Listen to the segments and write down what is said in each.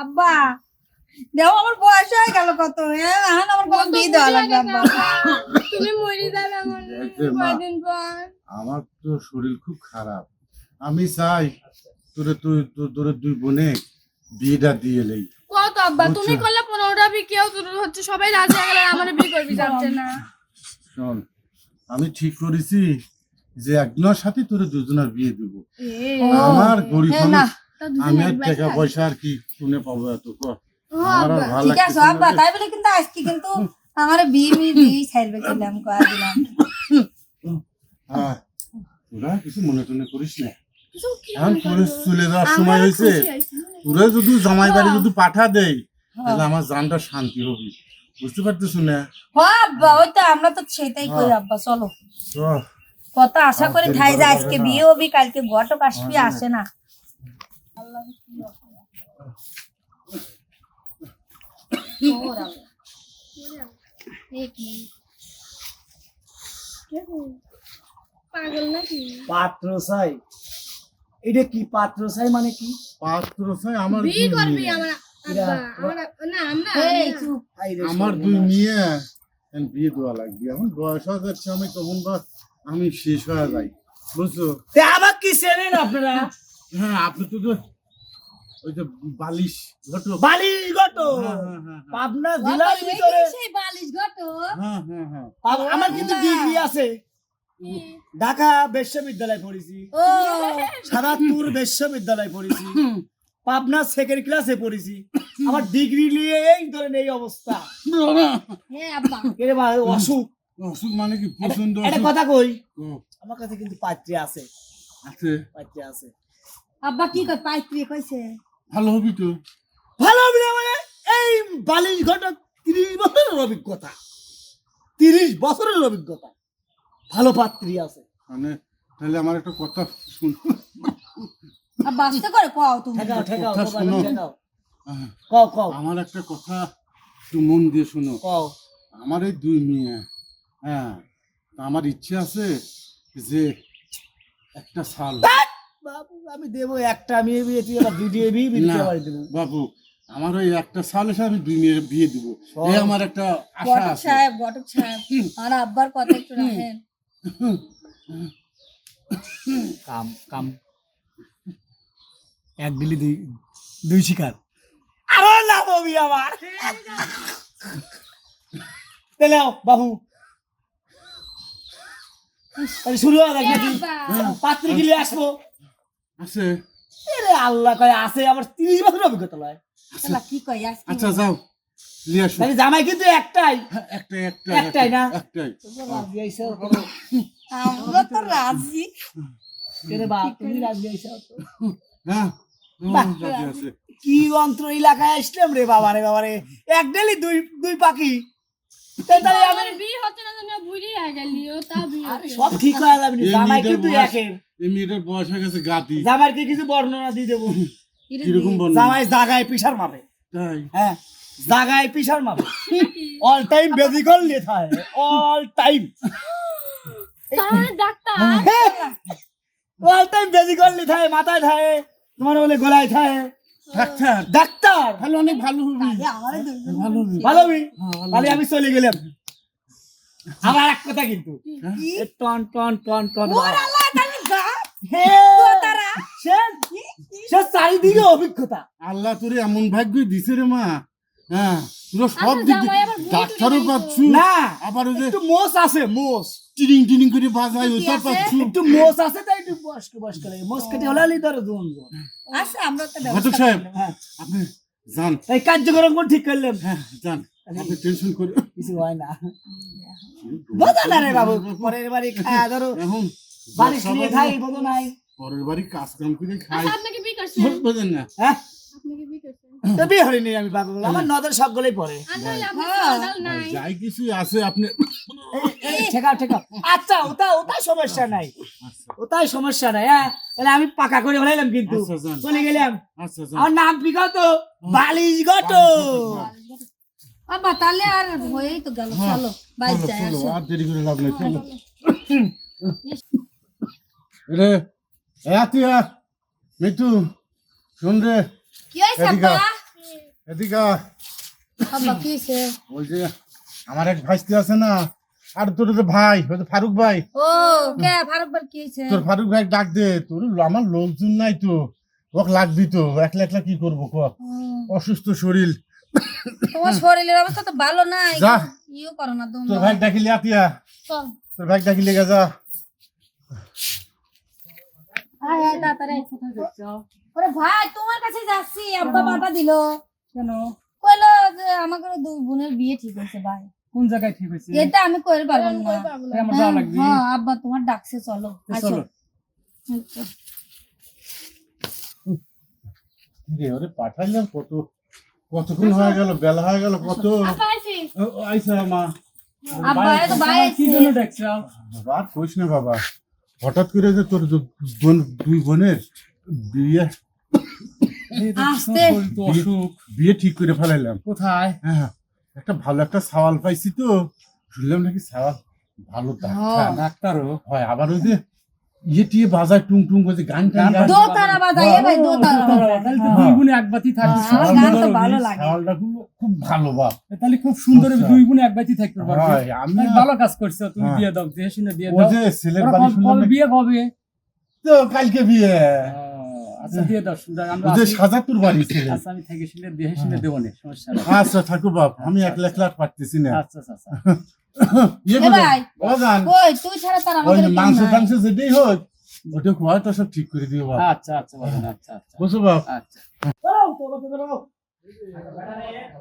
আব্বা দেও আমার বয়স হয়ে গেল কত? হ্যাঁ এখন আমার বিয়ে দেওয়া লাগবে আব্বা। তুমি মরে যাবে আমার কয়দিন পর? আমার তো শরীর খুব খারাপ। আমি চাই তোরে তুই তোরে দুই বোনে বিয়েটা দিয়ে নেই কত আব্বা? তুমি করলে পনেরোটা বি কেউ তোর হচ্ছে সবাই রাজি হয়ে গেলে আমার বিয়ে করবি যাচ্ছে না। শোন আমি ঠিক করেছি যে একজনের সাথে তোরে দুজনের বিয়ে দিব। আমার গরিব না, মানুষ আমি টাকা পয়সা আর কি শুনে পাবো এত ঠিক আছে আব্বা তাই বলে কিন্তু আজকে কিন্তু আমার বিয়ে মিয়ে দিয়ে ছাড়বে কিলাম কয়া দিলাম। হ্যাঁ, তোরা কিছু মনে টনে করিস না। এখন চলে যাওয়ার সময় হয়েছে। তোরা যদি জামাই বাড়ি যদি পাঠা দেই হ্যাঁ। তাহলে আমার জানটা শান্তি হবে। বুঝতে পারতেছ না? হ আব্বা ওই তো আমরা তো সেটাই করি আব্বা চলো। কত আশা করে খাই যে আজকে বিয়ে হবি কালকে ঘটক আসবি হ্যাঁ। আসে না। পাত্র চাই এটা কি পাত্র চাই মানে কি? পাত্র চাই আমার। আমার। দুই মেয়ে বিয়ে দেওয়া লাগবে। এখন বয়স হয়ে যাচ্ছে আমি তখন বা আমি শেষ হয়ে যাই। বুঝছ? তে আবার কি চেনেন আপনারা? হ্যাঁ আপনি তো তো ওই যে বালিশ ঘটো বালিশ গত হ্যাঁ হ্যাঁ হ্যাঁ হ্যাঁ। পাবনা জেলার ভিতরে সেই বালিশ ঘটক। হ্যাঁ হ্যাঁ হ্যাঁ। আমার কিন্তু ডিগ্রি আছে। ঢাকা বিশ্ববিদ্যালয় পড়েছি। ও। সারাতুর বিশ্ববিদ্যালয় পড়েছি। পাবনা সেকেন্ড ক্লাসে পড়েছি। আমার ডিগ্রি নিয়ে এই ধরেন এই অবস্থা। হ্যাঁ অসুখ। অসুখ মানে কি? প্রচণ্ড একটা কথা কই আমার কাছে কিন্তু পাত্রী আছে। আছে? পাত্রী আছে। আব্বা কি কয় পাইত্রি কইছে? ভালো হবি তো। ভালো অভিনয় মানে এই বালিশ ঘটক তিরিশ বছরের অভিজ্ঞতা। তিরিশ বছরের অভিজ্ঞতা। ভালো পাত্রী আছে। মানে তাহলে আমার একটা কথা শুন। আব্বা আস্তে করে কও তুমি। ঠেকাও ঠেকাও ঠেকাও। কও কও। আমার একটা কথা একটু মন দিয়ে শোনো। কও। আমার এই দুই মেয়ে হ্যাঁ আমার ইচ্ছে আছে যে একটা সাল আমি দেবো একটা মেয়ে বিয়ে তুই আবার দুই বিয়ে বিয়ে বাবু আমার ওই একটা সাল আমি দুই মেয়ের বিয়ে দিব। এই আমার একটা আশা আছে। সাহেব ঘটক সাহেব। আর আব্বার কথা একটু রাখেন। কাম কাম। এক দিলি দুই দুই শিকার। আরও না ববি আমার। তাহলে বাবু। তাহলে শুরু হয় নাকি পাত্রী গিলে আসব। আছে। এরে আল্লাহ কয় আছে আবার তিরিশ বছর অভিজ্ঞতা লয়। কি কই আজকে আচ্ছা যাও নিয়ে তাহলে জামাই কিন্তু একটাই। হ্যাঁ, একটাই একটাই একটাই না? একটাই রাজি আইসা আমরা তো রাজি। কেরে বাপ তুমি রাজি হ্যাঁ আছে। কি অন্ত্র এলাকায় আসলাম রে বাবা রে বাবা রে এক ডেলি দুই দুই পাখি। সব ঠিক হয়ে যাবে জামাই কিন্তু একের। এই মেয়েটার বয়স হয়ে গেছে গাতি। জামাইকে কিছু বর্ণনা দিয়ে দেবো। কীরকম বর্ণনা? জামাই জাগায় পিসার মাপে। তাই? হ্যাঁ জাগায় পিসার মাপে। All time basically all time doctor. All time basically মাথায় থাকে তোমার বলে গলায় থাকে ডাক্তার। ডাক্তার। তাহলে অনেক ভালো হবে। ভালো হবে। ভালো হ্যাঁ, তাহলে আমি চলে গেলাম। আবার এক কথা কিন্তু। টন টন টন টন সে চারিদিকে অভিজ্ঞতা। আল্লাহ তোরে এমন ভাগ্যই দিছে রে মা। হ্যাঁ তোরা সব আচ্ছা, দিক ডাক্তারও। পাচ্ছু না আবার ওই যে মোষ আছে মোষ। টিনিং টিনিং করে বাজায় ওটা আছে? পাচ্ছু একটু মোষ আছে তাই একটু বয়স্ক লাগে। মোষ কেটে হলে আলি ধরো দুজন। আচ্ছা আমরা তো ঘটক সাহেব। হ্যাঁ। আপনি যান। তাই কার্যক্রম করে ঠিক করলাম। হ্যাঁ যান। আপনি টেনশন করে কিছু হয় না। বোঝা না রে বাবু পরের বাড়ি খায়া ধরো এখন বাড়ি শুয়ে খাই বোঝো নাই পরের বাড়ি কাজ কাম করে খাই আচ্ছা আপনাকে বোঝেন না হ্যাঁ। আপনাকে করছেন তো বিয়ে হয়নি আমি পাগল। আমার নজর সবগুলোই পড়ে। হ্যাঁ। যাই কিছু আছে আপনি এই, ঠেকাও ঠেকাও। আচ্ছা ওটা ওটা সমস্যা নাই। আচ্ছা। ওটাই সমস্যা নাই হ্যাঁ। তাহলে আমি পাকা করে ফেলাইলাম কিন্তু। আচ্ছা, চলে গেলাম। আচ্ছা আমার নাম কত বালিশ গত তাহলে আর হয়েই তো গেল হ্যাঁ। চলো চলো যাই আসো। আর দেরি করে লাভ নেই চলো। রে এ আতিয়া মিটু শুন রে। কি হয়েছে আব্বা? আও। এদিকে ওই যে আমার এক ভাইস্তি আছে না আর তোর ভাই ওই ফারুক ভাই। ও কে? ফারুক কি হয়েছে তোর ফারুক ভাই ডাক দে তোর আমার লোকজন নাই তো। ওক লাগবি তো একলা একলা কি করব ক? অসুস্থ শরীর। তোমার শরীরের অবস্থা তো ভালো না যা। ইও করো না তুমি তোর ভাই ডাকিলে আতিয়া। চল। তোর ভাই ডাকিলে গা যা। আয় আয় তাড়াতাড়ি ওরে ভাই তোমার কাছে যাচ্ছি। আব্বা পাঠা দিলো। কেন? কইলো যে আমাকে দুই বোনের বিয়ে ঠিক হয়েছে ভাই। কোন জায়গায় ঠিক হয়েছে? এটা আমি কইতে পারব না। আমার যাওয়া লাগবে। হ্যাঁ আব্বা তোমার ডাকছে চলো আসো। চলো। আচ্ছা। রে ওরে পাঠাইলাম কত কতক্ষণ হয়ে গেল বেলা হয়ে গেল কত? আইসা মা আর কইস না বাবা। হঠাৎ করে যে তোর দুই বোনের বিয়ে আসতে। অসুখ। বিয়ে ঠিক করে ফেলাইলাম। কোথায়? হ্যাঁ একটা ভালো একটা সাওয়াল পাইছি তো। শুনলাম নাকি সাওয়াল ভালো ডাক্তার। ডাক্তারও? হয় আবার ওই যে ইয়ে টিয়ে বাজায় টুং টুং করে গান টান গায়। দো তারা বাজাই এ ভাই দো তারা বাজাই তাহলে তো দুই বোনে এক বাতি থাকবে। হ্যাঁ, গান তো ভালো লাগে। সাওয়ালটা খুব ভালো বাপ। তাহলে খুব সুন্দর আচ্ছা। দুই গুণে এক বাতি থাকতে পারবে হয়, আমি ভালো কাজ করছ তুমি হ্যাঁ। দিয়ে দাও দিয়ে শুনে দিয়ে ও দাও। যে ছেলের বাড়ি শুনলাম বিয়ে কবে তো কালকে বিয়ে। আচ্ছা দিয়ে দাও আমরা যে সাজাতুর বাড়ি ছেলে। আচ্ছা আমি থেকে শুনে দিয়ে শুনে দেবো না সমস্যা আচ্ছা থাকো বাপ আমি এক লাখ লাখ পারতেছি না। আচ্ছা আচ্ছা আচ্ছা। ইয়ে ভাই ও জান কই তুই ছাড়া তার আমাদের মাংস টাংস যেটাই হোক ওটা খোয়া সব ঠিক করে দিও বাপ। আচ্ছা আচ্ছা বাবা, আচ্ছা আচ্ছা। বুঝছ বাপ। আচ্ছা।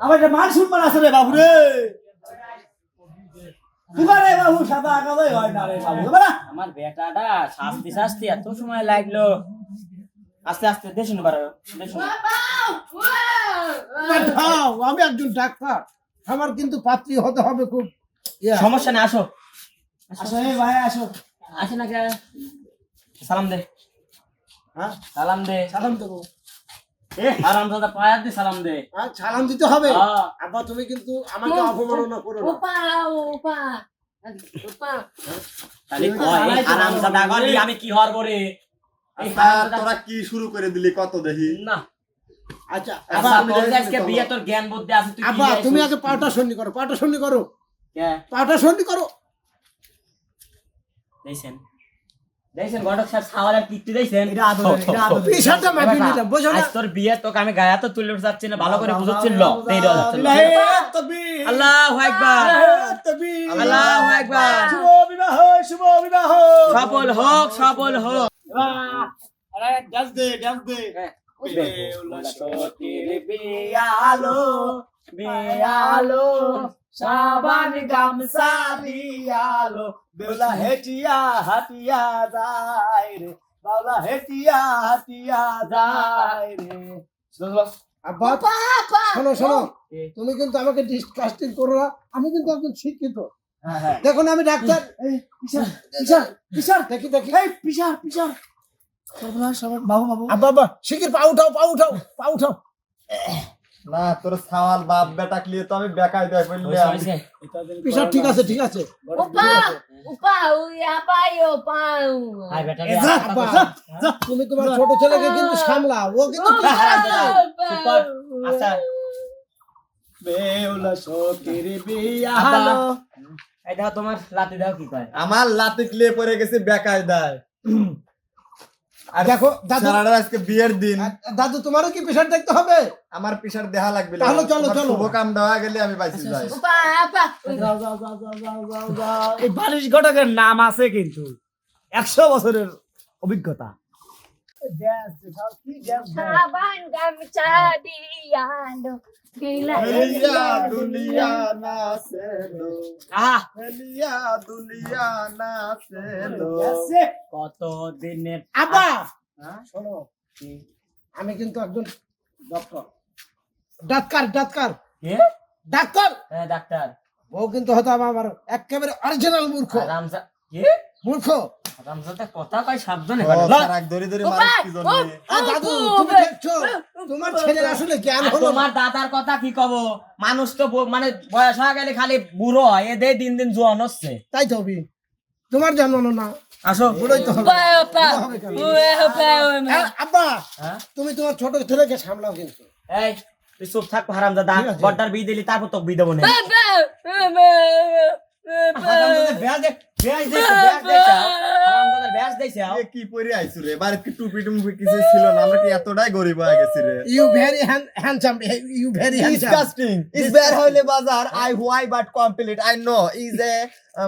আমার একটা মান সম্মান আছে রে বাবু রে। বাবু সাদা আগাবে হয় না রে বাবু। আমার বেটাটা শাস্তি শাস্তি এত সময় লাগল। আস্তে আস্তে দেশুন দেশুন আমি একজন ডাক্তার। আমার কিন্তু পাত্রী হতে হবে খুব। সমস্যা নেই আসো। আসো এই ভাই আসো। আসে না কে? সালাম দে। হ্যাঁ? সালাম দে। সালাম দেবো। এ আরাম দাদা পায়ার সালাম দে। হ্যাঁ, সালাম দিতে হবে। আব্বা তুমি কিন্তু আমাকে অপমাননা করো না। ওপা ওপা। ওপা। তাহলে আরাম দাদা আমি কি এই হারামজাদা- তোরা কি শুরু করে দিলি? কত দেখি? না। আচ্ছা আচ্ছা আমি তোর যে দেখে আজকে নিতে বিয়ে পারব। তোর জ্ঞান বুদ্ধি আছে তুই কি তুমি আগে পাটা সন্ধি করো পাটা সন্ধি করো। কে? সন্ধি করো। দেখছেন? দেখছেন ঘটক সাহেব ছাওয়ালের কীর্তি দেখছেন? এটা আদর, এটা আদর। পিছাটা মাটি নিলাম, বোঝো না? তোর বিয়ে তোকে আমি গায়ে তো তুলে যাচ্ছি না ভালো করে বুঝাচ্ছিল দেরি যাচ্ছে আল্লাহু আকবার। আল্লাহু আকবার। শুভ বিবাহ শুভ বিবাহ। সফল হোক সফল হোক। আরে ডান্স দে ডান্স দে। বিয়ালো বিয়ালো সাবান গামছা বেলা হেটিয়া যায় রে বাউলা হেটিয়া হাটিয়া যায় রে। আব্বা শোনো শোনো। তুমি কিন্তু আমাকে ডিসকাস্টিং করো না আমি কিন্তু একজন শিক্ষিত। দেখো না আমি ডাক্তার। পিসার পিসার পিসার। দেখি দেখি। এই পিসার পিসার। বাবু বাবু। আব্বা আব্বা পা উঠাও পা উঠাও পা উঠাও। না তোর সাওয়াল বাপ বেটা ক্লিয়ে তো আমি বেকায় দেয় বললি পিসার ঠিক আছে ঠিক আছে। হাই বেটা। তুমি তোমার ছোট ছেলেকে কিন্তু সামলাও ও কিন্তু সুপার আচ্ছা। বেউলা এই দেখো তোমার লাতি দাও কি কয়। আমার লাতে ক্লিয়ে পড়ে গেছে বেকায় দেয় আর দেখো দাদু সারাটা আজকে বিয়ের দিন। দাদু তোমারও কি প্রেশার দেখতে হবে? আমার লাগবে। তাহলে চলো, চলো। শুভ কাম দেওয়া গেলে আমি বাইসি যাই। এই বালিশ ঘটকের নাম আছে কিন্তু। একশো বছরের অভিজ্ঞতা। গেলা হেলিয়া দুনিয়া না হেলিয়া দুনিয়া না কত দিনের আব্বা! হ্যাঁ? শোনো আমি কিন্তু একজন ডক্টর ডাক্তার ডাক্তার। ডাক্তার! হ্যাঁ ডাক্তার। ও কিন্তু হয়তো আমার একেবারে অরিজিনাল মূর্খ। মূর্খ। কথা সাবধানে। কি দাদু তুমি দেখছ? তোমার ছেলের আসলে জ্ঞান হলো তোমার দাদার কথা কি কব? মানুষ তো মানে বয়স হয়ে গেলে খালি বুড়ো হয় এদের দিন দিন জোয়ান হচ্ছে। তাই তো তোমার জন্মানো না। আসো। বুড়োই তো আব্বা হ্যাঁ? তুমি তোমার ছোট ছেলেকে সামলাও কিন্তু। এই তুই চুপ থাক হারাম দাদা বড়টার বিয়ে দিলি তারপর তো বিয়ে দেবো না। কি পরে আইছু রে? বাড়িতে কি টুপি টুপি কিছু ছিল না? আমরা কি এতটাই গরিব হয়ে গেছি রে? You very handsome you very disgusting is বের হইলে বাজার I why but complete I know is a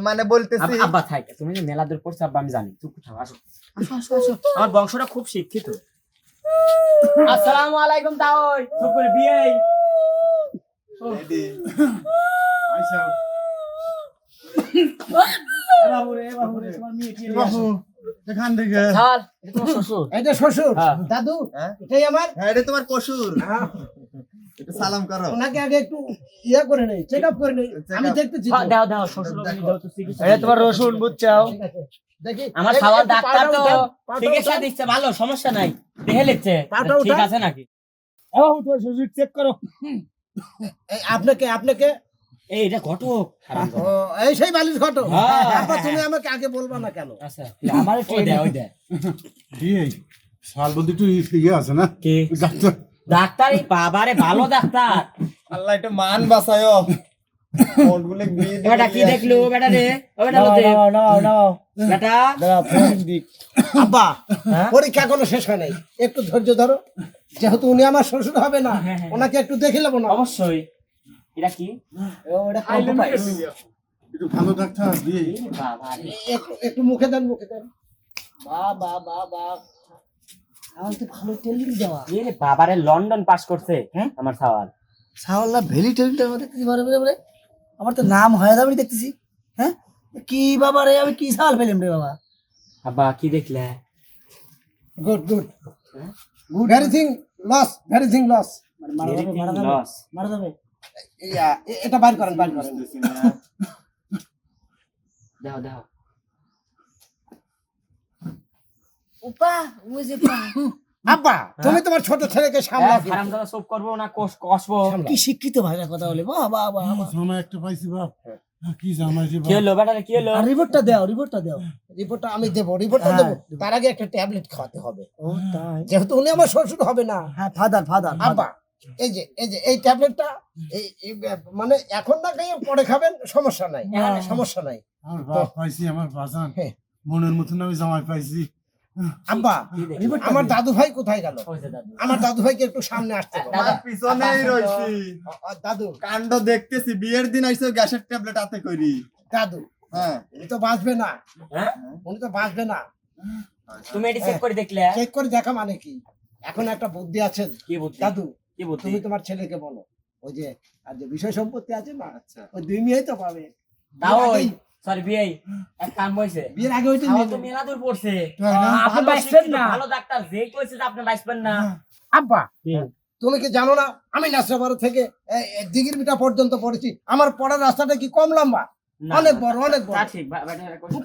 মানে বলতেছি আব্বা থাক তুমি যে মেলা দূর পড়ছো আব্বা আমি জানি। চুপ থাক আসো। আসো আসো আসো। আমার বংশটা খুব শিক্ষিত। আসসালামু আলাইকুম তাওই চুপ বিয়ে। আইসা বাবু রে বাবু রে তোমার মেয়ে কি বাবু এখান থেকে। এটা তোমার শ্বশুর। এটা শ্বশুর। দাদু? এটাই আমার? এটা তোমার কসুর একটু সালাম করো। ওনাকে আগে একটু ইয়ে করে নেই চেক আপ করে নেই। আমি দেখতেছি দাও দাও শ্বশুর দেখো। দাও তো চিকিৎসা। এটা তোমার রসুন বুঝছ ঠিক দেখি। আমার ডাক্তার তো চিকিৎসা দিচ্ছে ভালো সমস্যা নাই। দেখে নিচ্ছে পাটা ঠিক আছে নাকি? ও তোমার শ্বশুর চেক করো আপনাকে আপনাকে এই এটা ঘটক। এই সেই বালিশ ঘটো হ্যাঁ। তারপর তুমি আমাকে আগে বলবা না কেন? আচ্ছা আমার ওই দে ওই দে দিয়ে। শাল বলতে একটু ইয়ে আছে না? কি? ডাক্তার। ডাক্তার এই বাবারে ভালো ডাক্তার। আল্লাহ একটু মান বাঁচায়ো। বেটা কি দেখল? বেটা রে ও বেটা বেটা। আব্বা হ্যাঁ? পরীক্ষা কোনো শেষ হয় নাই। একটু ধৈর্য ধরো। যেহেতু উনি আমার শ্বশুর হবে না হ্যাঁ। ওনাকে একটু দেখে নেব না। অবশ্যই। এটা কি? ওটা। একটু ভালো ডাক্তার দিয়ে বাবা একটু একটু মুখে দেন মুখে দেন। বা বা বা বা। তো ভালো টেলিং দেওয়া। এ বাবারে লন্ডন পাস করছে হ্যাঁ? আমার সওয়াল। ভেলি মধ্যে কি বলে বলে বলে আমার তো নাম হয় যাবে দেখতেছি। হ্যাঁ? কি বাবা রে আমি কি সাল পেলাম রে বাবা? আব্বা কি দেখলে? Good good. Good everything loss everything loss মারা যাবে মারা যাবে লস মারা যাবে। এটা বাইর করেন বাইর করেন। দাও দাও। উপা যে পা। আব্বা তুমি তোমার ছোট ছেলেকে সামলাও কিন্তু। হারাম দাদা সব করব না কোষ কষবো। কি শিক্ষিত ভাষায় কথা বলে বাহ বাহ বাহ বাহ। জামাই একটা পাইছি বাপ। কি জামাই কি হলো বেটা কি হলো? রিপোর্টটা দাও রিপোর্টটা দাও। রিপোর্টটা আমি দেবো রিপোর্টটা হ্যাঁ, দেবো। তার আগে একটা ট্যাবলেট খাওয়াতে হবে। ও তাই। যেহেতু উনি আমার শ্বশুর হবে না। হ্যাঁ ফাদার ফাদার আব্বা এই যে এই যে এই ট্যাবলেটটা এই মানে এখন না খাইয়ে পরে খাবেন সমস্যা নাই। হ্যাঁ। সমস্যা নাই। আমার বাপ পাইছি আমার বাজান। হ্যাঁ। মনের মতন আমি জামাই পাইছি। আব্বা আমার দাদু ভাই কোথায় গেল। আমার দাদু। ভাইকে একটু সামনে আসতে বলো। পিছনেই রইছি। দাদু। কাণ্ড দেখতেছি বিয়ের দিন আইসো গ্যাসের ট্যাবলেট হাতে করি। দাদু হ্যাঁ। উনি তো বাঁচবে না। হ্যাঁ? উনি তো বাঁচবে না। তুমি এটি চেক করে দেখলে? চেক করে দেখা মানে কি? এখন একটা বুদ্ধি আছে। কি বুদ্ধি? দাদু কি বুদ্ধি তুমি তোমার ছেলেকে বলো ওই যে আর যে বিষয় সম্পত্তি আছে না আচ্ছা ওই দুই মেয়েই তো পাবে দাও ওই সরি বিয়ে এক কাম হইছে বিয়ের আগে ওইটা খাওয়া নিয়ে তো নেবে। মেলা দূর পড়ছে না? আপনি বাইসবেন না। ভালো ডাক্তার যে কইছে যে আপনি বাইসবেন না আব্বা কি? তুমি কি জানো না আমি নাসরাবাড়ি থেকে দিঘির পর্যন্ত পড়েছি আমার পড়ার রাস্তাটা কি কম লম্বা না, অনেক না, বড় অনেক তা বড় ঠিক বা- কইছে।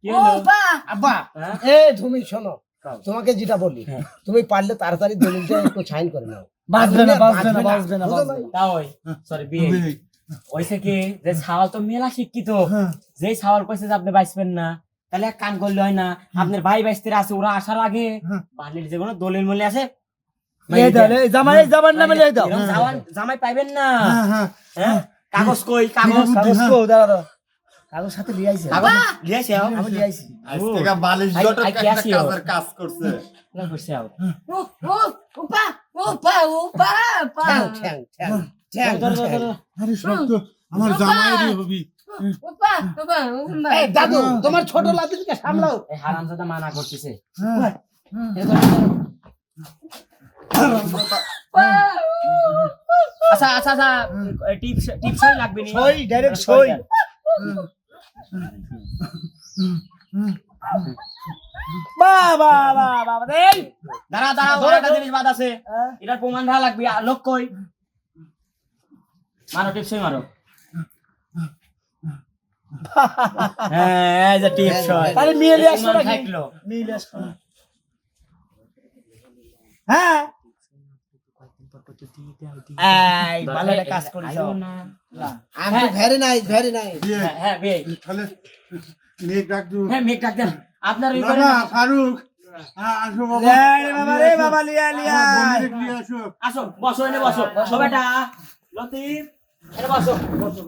কি হলো? উপা আব্বা হ্যাঁ? এ তুমি শোনো। তোমাকে যেটা বলি হ্যাঁ। তুমি পারলে তাড়াতাড়ি দলিলটা একটু সাইন করে নাও। বাঁচবে না বাঁচবে না না, বাঁচবে সরি বিয়ে। তুমি- ওইছে কি যে ছাওয়াল তো মেলা শিক্ষিত। হ্যাঁ। যেই ছাওয়াল কইছে যে আপনি বাইসবেন না তাহলে এক কাম করলে হয় না। আপনার ভাই বাইস্তিরা আছে ওরা আসার আগে হ্যাঁ। বালির যে কোনো দলিল মূল্য আছে জামাই এই জামার নামে লিয়ে দাও। জামাই- পাইবেন না। হ্যাঁ হ্যাঁ। হ্যাঁ কাগজ কই কাগজ? কাগজ কো দাও দাও কাগজ সাথে লিয়ে আইছে। কাগজ লিয়েছে আমি লিয়ে আইছি। আজ থেকে বালিশ আই- একটা কাজের কাজ করছে। না করছে আও ও ও উপা উপা উপা উপা ঠ্যাং ঠ্যাং ঠ্যাং। আরে আমার জামাই হবি। দাদু তোমার ছোট লাদিনকে সামলাও। এই হারামজাদা মানা করতেছে। আচ্ছা আচ্ছা আচ্ছা টিপস টিপস লাগবে নি। সই ডাইরেক্ট সই। বাহ বাহ বাহ বাহ এই! দাঁড়া দাঁড়া ওর একটা জিনিস বাদ আছে। এটার প্রমাণ ধারা লাগবে লোক কই? মারো টিপসই মারো। হ্যাঁ যে টিপস তাহলে মেয়ে লিয়ে আসো প্রমাণ নাকি? থাকল। হ্যাঁ? এই ভালো একটা কাজ করিস না। আমি ভেরি নাইস ভেরি নাইস। হ্যাঁ, হ্যাঁ বে তাহলে মেয়ে ডাক দু হ্যাঁ মেঘ ডাক দেন। আপনার ওই বাবা ফারুক। হ্যাঁ, আসো বাবা। রে বাবা রে বাবা লিয়া লিয়া। আমার বোনেরে নিয়ে আসো। আসো বসো এনে বসো। বসো। বেটা লতিফ এনে বসো। বসো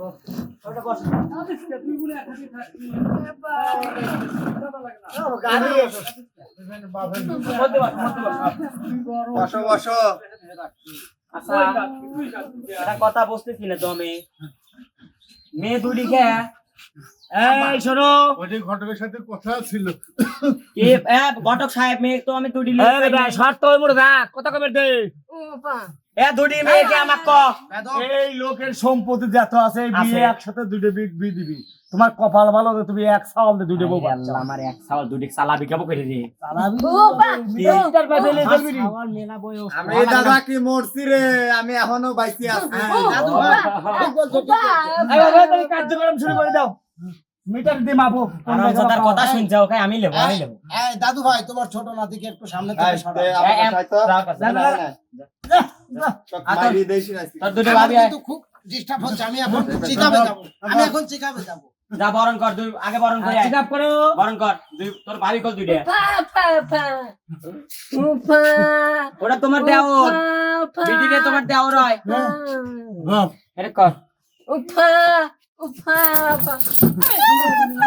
ওটা বসো। মধ্যে বসো মধ্যে বসো। বসো বসো। একটা কথা বুঝতেছি না আমি মেয়ে দুটি খেয়ে এই শোনো। ওইটা ঘটকের সাথে কথা ছিল। এ, ঘটক সাহেব মেয়ে তো আমি দুটি লিখে শর্ত হই মোর রাখ কথা কবে দে। এ দুটি মেয়েকে আমাক ক। এই লোকের সম্পত্তি যত আছে বিয়ে একসাথে দুটো বিয়ে দিবি। তোমার কপাল ভালো যে তুমি এক সাল দিয়ে দুটো বউ বাচ্চা। আমার এক সাল দুটি সালাবি কেমন করে রে? যাবি মেলা আমি দাদা কি মরছি রে? আমি এখনও বাইসি আছি। দাদু ভাই তুমি কার্যক্রম শুরু করে দাও। মিটার দিয়ে মাপো। পাও। কথা শুনছে ওকে আমি লেবো আমি লেবো এই দাদু ভাই তোমার ছোট নাতিকে একটু সামনে থেকে সরাও। আমি এখন চিকাবে যাব। আমি এখন চিকাবে যাব। যা বরণ কর দুই আগে বরণ করে আয়। চেক আপ করো। বরণ কর দুই তোর ভাবি কল দুইটা। ওটা তোমার দেওর। তোমার দেওর হয়। কর।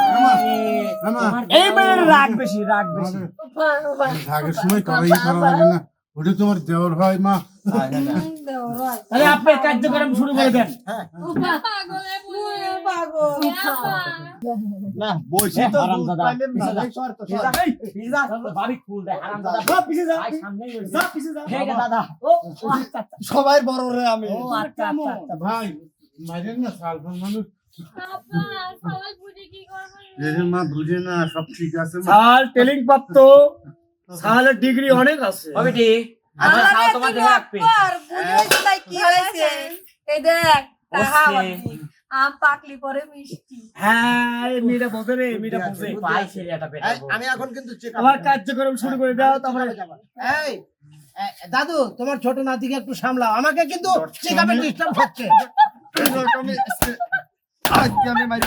মামা। এই মেয়ের রাগ বেশি রাগ বেশি। রাগের সময় করাই করা লাগে না। ওটা তোমার দেওর হয় মা। তাহলে আপনি কার্যক্রম শুরু করে দেন পাগলে না বসে তো যা। পিছে যা, যা, পিছে যা। ঠিক আছে দাদা। ও, আচ্ছা। সবাই বড় রে আমি। ও, আচ্ছা, আচ্ছা, আচ্ছা। ভাই মারেন না সালফান মানুষ। আপা সবাই বুঝে কি করব? এদের মা বুঝে না সব ঠিক আছে সাল টেলিং প্রাপ্ত সালের ডিগ্রি অনেক আছে। ও বেটি আমার খাওয়া তোমার দেহে কি হয়েছে। এই দেখ তাহা। আম পাকলি পরে মিষ্টি। হ্যাঁ মেয়েটা বোঝে রে মেয়েটা বোঝে পাই ছেলে একটা আমি এখন কিন্তু আমার কার্যক্রম শুরু করে দাও তারপরে এই দাদু তোমার ছোট নাতিকে একটু সামলাও। আমাকে কিন্তু চেকআপে ডিস্টার্ব হচ্ছে। আমি আজকে আমি মারি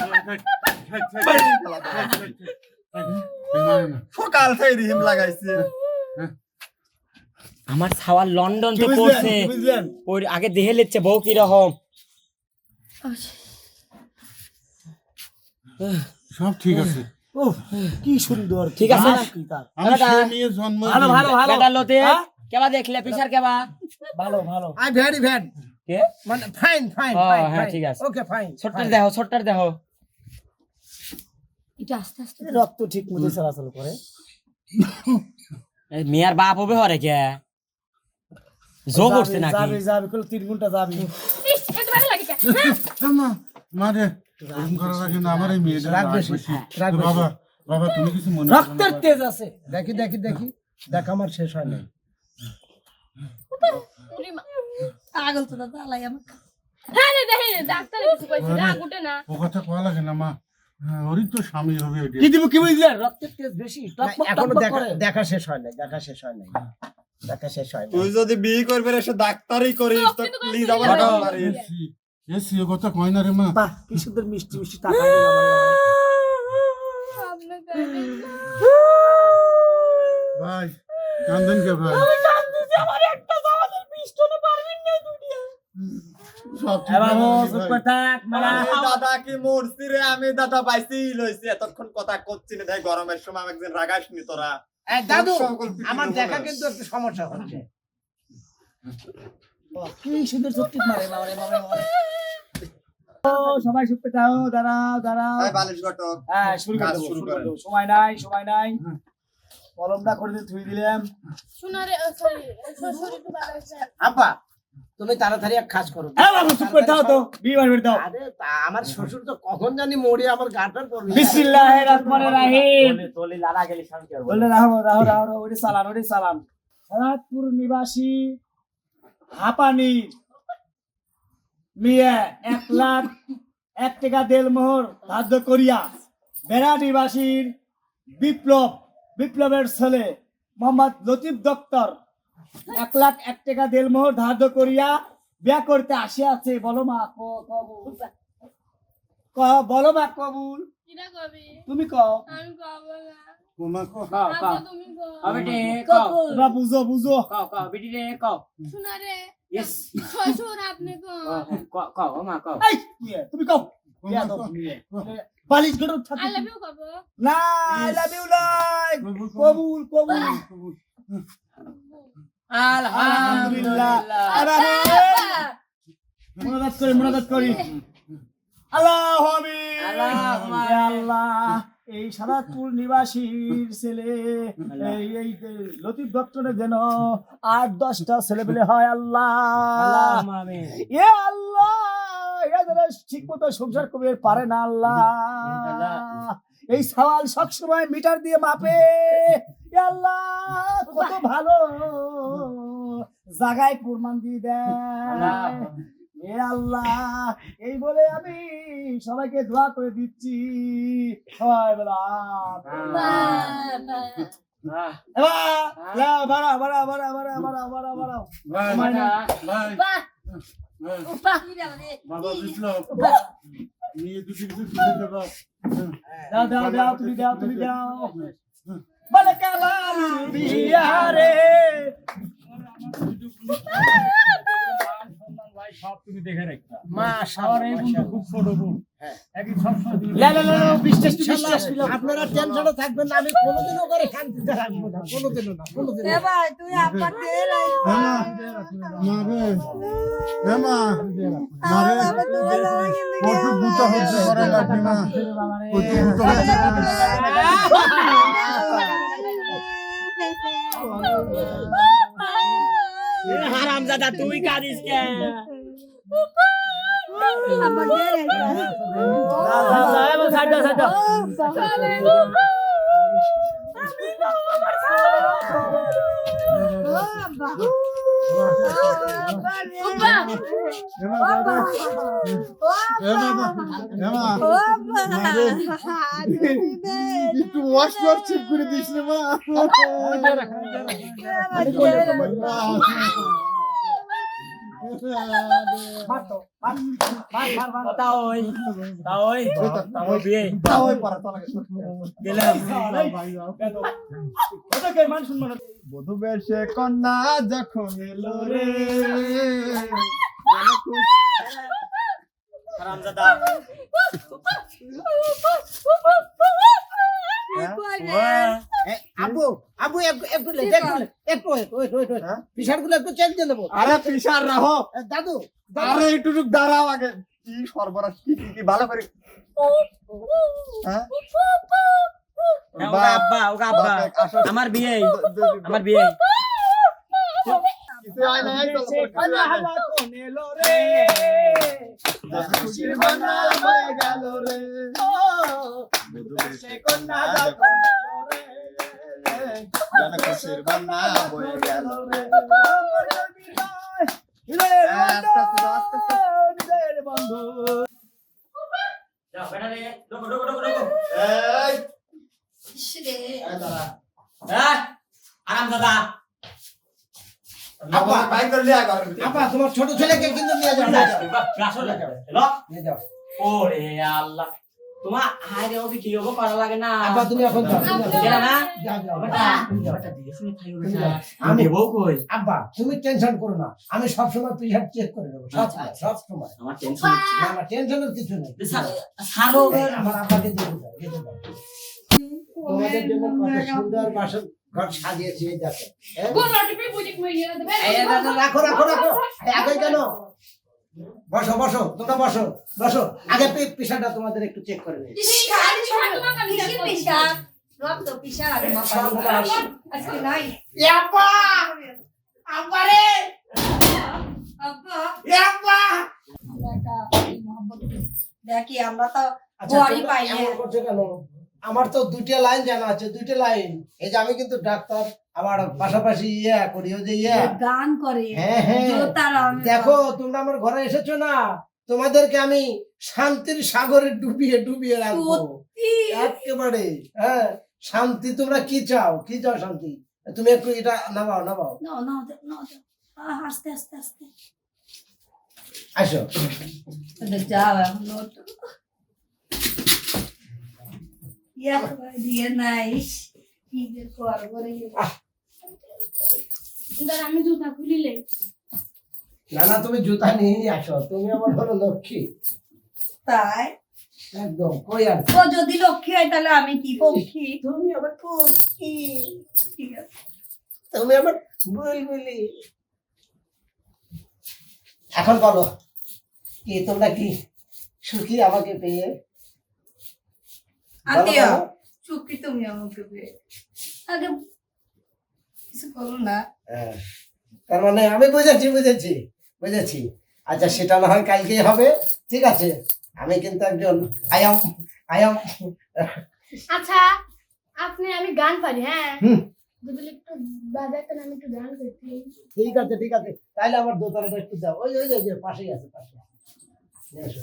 সকাল থেকে রিহিম লাগাইছে। আমার ছাওয়ার লন্ডন তো পড়ছে। ওর আগে দেহে লিচ্ছে বউ কি রকম সব ঠিক আছে। উফ, কি সুন্দর ঠিক আছে। না? আমি সে নিয়ে জন্ম ভালো ভালো ভালো। বেটা লতে হ্যাঁ? কেবা দেখলে পিসার কেবা? ভালো ভালো। আই ভেরি কে? মানে ফাইন ফাইন ফাইন হ্যাঁ, ঠিক আছে। ওকে ফাইন ছোট্টার ছোট্টার দেহ। এটা আস্তে আস্তে। রক্ত ঠিক মতো চলাচল করে। এই মিয়ার বাপ হবে হরে কে? জো করছে নাকি? যাবে যাবে কল তিন ঘণ্টা যাবে। ইস, এত ভালো লাগে কে? মা মারে এরকম করা লাগে না আমার এই মেয়েটা রাগ রাগ বেশি, বেশি। রাগ বেশি। বাবা বাবা তুমি কিছু মনে করো না। রক্তের তেজ আছে। দেখি দেখি দেখি। দেখ আমার শেষ হয় নাই। উরি মা। পাগল তো দাদা আলাই আমাকে। হ্যাঁ রে, দেখে রে, ডাক্তারে কিছু কইছে, রাগ উঠে না। ও কথা কয়া লাগে না মা। হ্যাঁ, ওরই তো স্বামী হবে ওটা কি কি বুঝলেন রক্তের তেজ বেশি টকবক এখনও দেখা করে। দেখা শেষ হয় নাই দেখা শেষ হয় নাই। দেখা শেষ হয় নাই। তুই যদি বিয়ে করবে এসে ডাক্তারই করিস তো প্লিজ আমার কথা কয় না রে মা বাহ কি সুন্দর মিষ্টি মিষ্টি। ভাই কান্দন কে ভাই আমি দাদা বাইসি লইছি এতক্ষণ কথা করছি না তাই গরমের সময় আমি একদিন রাগাস নি তোরা দাদু আমার দেখা কিন্তু একটু সমস্যা হচ্ছে কি সুন্দর চুপটি মারে বাবারে বাবারে ও সবাই থাকো দাঁড়াও দাঁড়াও। হ্যাঁ শুরু করে শুরু করে সময় নাই সময় নাই। কলমটা করে দিয়ে থুই দিলাম। আব্বা তুমি তাড়াতাড়ি এক কাজ করো। হ্যাঁ চুপ করে থাকো তো। বিয়ে বাড়ি দাও। আরে আমার শ্বশুর তো কখন জানি মরে আমার গাটার পড়বে। বিসমিল্লাহির রহমানির রহিম। তোলে লালা গেলে শান্তি বললে রাহো রাহো ওরে সালান ওরে সালান সারাতপুর নিবাসী হাপানি। মিয়া এক লাখ এক টাকা দেড় মোহর ধার্য করিয়া বিপ্লব বিপ্লবের ছেলে মোহাম্মদ লতিফ দত্তর এক লাখ এক টাকা দেড় মোহর ধার্য করিয়া বিয়া করতে আসিয়াছে। বলো মা কবুল বলো। মা কবুল তুমি কও। আমি কবো না। কোমা কো কও কও তুমি গো কও বেটি কও তোমরা বুঝো বুঝো কও কও বেটি রে কও শোনা রে ইয়েস শ্বশুর আপনি গো কও কও ও মা কও এই তুমি কও বালিশ গড় আই লাভ ইউ কব না আই লাভ ইউ নাই কবুল কবুল আলহামদুলিল্লাহ আরে আরে মোনাজাত করি মোনাজাত করি আল্লাহ আমিন আল্লাহুম্মা আল্লাহ এই সাদাতপুর নিবাসীর ছেলে এই এই লতিফ ডক্টরের যেন আট দশটা ছেলে পেলে হয় আল্লাহ। এ আল্লাহ এরা যারা ঠিক মতো সংসার করবে পারে না আল্লাহ। এই সওয়াল সবসময় মিটার দিয়ে মাপে। আল্লাহ কত ভালো জায়গায় প্রমাণ দিয়ে দেয়। এ আল্লাহ এই বলে আমি সবাইকে দোয়া করে দিচ্ছি সবাই বলা দাও দাও দাও তুমি দাও তুমি দাও বলে কালাম বিহারে মা সাওয়ার এই বন্ধু খুব ছোট বোন। লা লা লা লা, বিশ্বাস বিশ্বাস আপনারা টেনশনে থাকবেন না আমি কোনোদিনও করে শান্তিতে রাখব না কোনোদিনও না কোনোদিনও। না। ভাই তুই আপা তেল মা মা রে এ মা মারে কত বুতা হচ্ছে করে লাগবে না। কত বুতা হচ্ছে। হারামজাদা তুই কাঁদিস কেন? দাও দাও দাও এবার সাইড দাও সাইড দাও এ মা বাবা এ বাবা এ মা মারে একটু ওয়াশ ওয়াশ চেক করে দিস রে মা বধু বেশে কন্যা যখন এলো রে আবু আবু একটু লেট, একটু লেট, একটু wait, wait. একটু চেক দিয়ে দেবো। আরে পিসার রাহো। দাদু আরে একটু দাঁড়াও আগে। কি সর্বনাশ কি কি ভালো করে হ্যাঁ? আসো। আমার বিয়ে। আমার বিয়ে। হয় হয়ে গেল কন্যা রে যেন খুশির বানা হয়ে গেল রে। বন্ধু হ্যাঁ ঘর আপা তোমার ছোট ছেলেকে কিন্তু নিয়ে যাও ওরে আল্লাহ তোমার ওকে কি হব করা লাগে না? আপা তুমি এখন যাও গেলা না? বেটা দিয়ে শুনে আমি- আমি বউ কই? আব্বা তুমি টেনশন করো না। আমি সবসময় প্রেশার চেক করে নেব সব সময়, সব সময় আমার টেনশন না না টেনশনের কিছু নেই। সারো এই, আমার আব্বাকে দিয়ে দাও যেতে দাও তোমাদের জন্য কত সুন্দর বাসন ঘর সাজিয়েছি এই দেখো। দেবে? রাখো, রাখো রাখো। রাখো আগে কেন? বসো বসো তোমরা বসো বসো। আগে পেশাটা তোমাদের একটু চেক করে নিই। রক্ত আজকে নাই। দেখি আমরা তো আচ্ছা পাই না। আমার তো দুইটা লাইন জানা আছে দুইটা লাইন। এই যে আমি কিন্তু ডাক্তার আমার পাশাপাশি ইয়া করি যে ইয়া। গান করে হ্যাঁ হ্যাঁ। দেখো তোমরা আমার ঘরে এসেছ না? তোমাদেরকে আমি শান্তির সাগরে ডুবিয়ে ডুবিয়ে রাখব। একেবারে হ্যাঁ। শান্তি তোমরা কি চাও? কি চাও শান্তি? তুমি একটু এটা নামাও নামাও। নাও নাও নাও আস্তে আস্তে আস্তে। আসো। যাও এখন। ইয়া, দিয়ে নাই কি যে করব রে এবার আমি জুতা খুলিলে না না তুমি জুতা নিয়ে আসো। তুমি আমার হলো লক্ষ্মী। তাই? একদম কই আর? ও যদি লক্ষ্মী হয় তাহলে আমি কি পক্ষী? তুমি আমার ঠিক আছে। তুমি আমার বুলবুলি এখন বলো কি তোমরা কি সুখী আমাকে পেয়ে? বলো, আতিয়া বলো। তুমি আমাকে আগে কিছু করো না। হ্যাঁ। তার মানে আমি বুঝেছি বুঝেছি বুঝেছি। আচ্ছা সেটা না হয় কালকেই হবে। ঠিক আছে। আমি কিন্তু একজন আয়াম আয়াম আচ্ছা আপনি আমি গান পারি হ্যাঁ? একটু বাজাতেন আমি একটু গান করতে ঠিক আছে ঠিক আছে। তাহলে আমার দোতলাটা একটু দাও। ওই ওই যে পাশেই আছে পাশে এসো।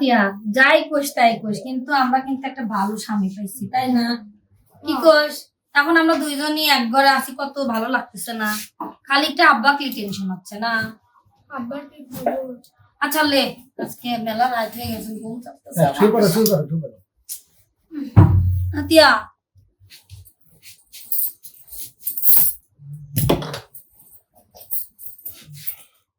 আতিয়া যাই কোষ তাই কোষ কিন্তু আমরা কিন্তু একটা ভালো স্বামী পাইছি তাই না? কি কোষ এখন আমরা দুইজনই এক ঘরে আছি কত ভালো লাগতেছে না। খালি একটা আব্বাকে টেনশন হচ্ছে না। আব্বার কি আচ্ছা লে আজকে মেলা রাত হয়ে গেছে ঘুম চাপতেছে। হ্যাঁ, আতিয়া